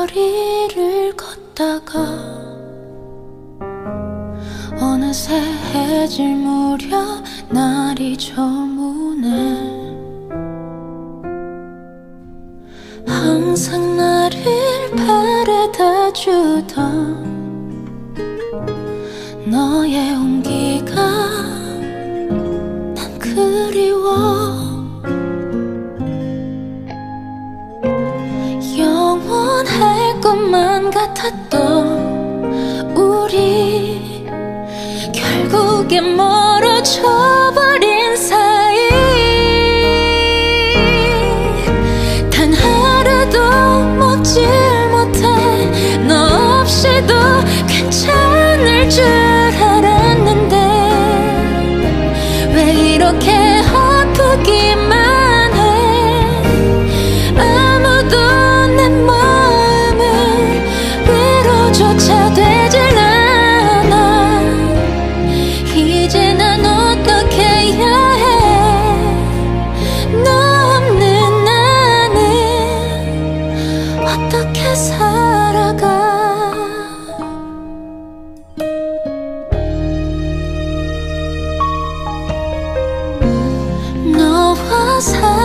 거리를 걷다가 어느새 해질 무렵 날이 저무네 항상 나를 바래다 주던 너의 온기가 난 그리워. 않았던 우리 결국에 멀어져버린 사이. 단 하루도 먹지 못해 너 없이도 괜찮을 줄 알았는데 왜 이렇게 사랑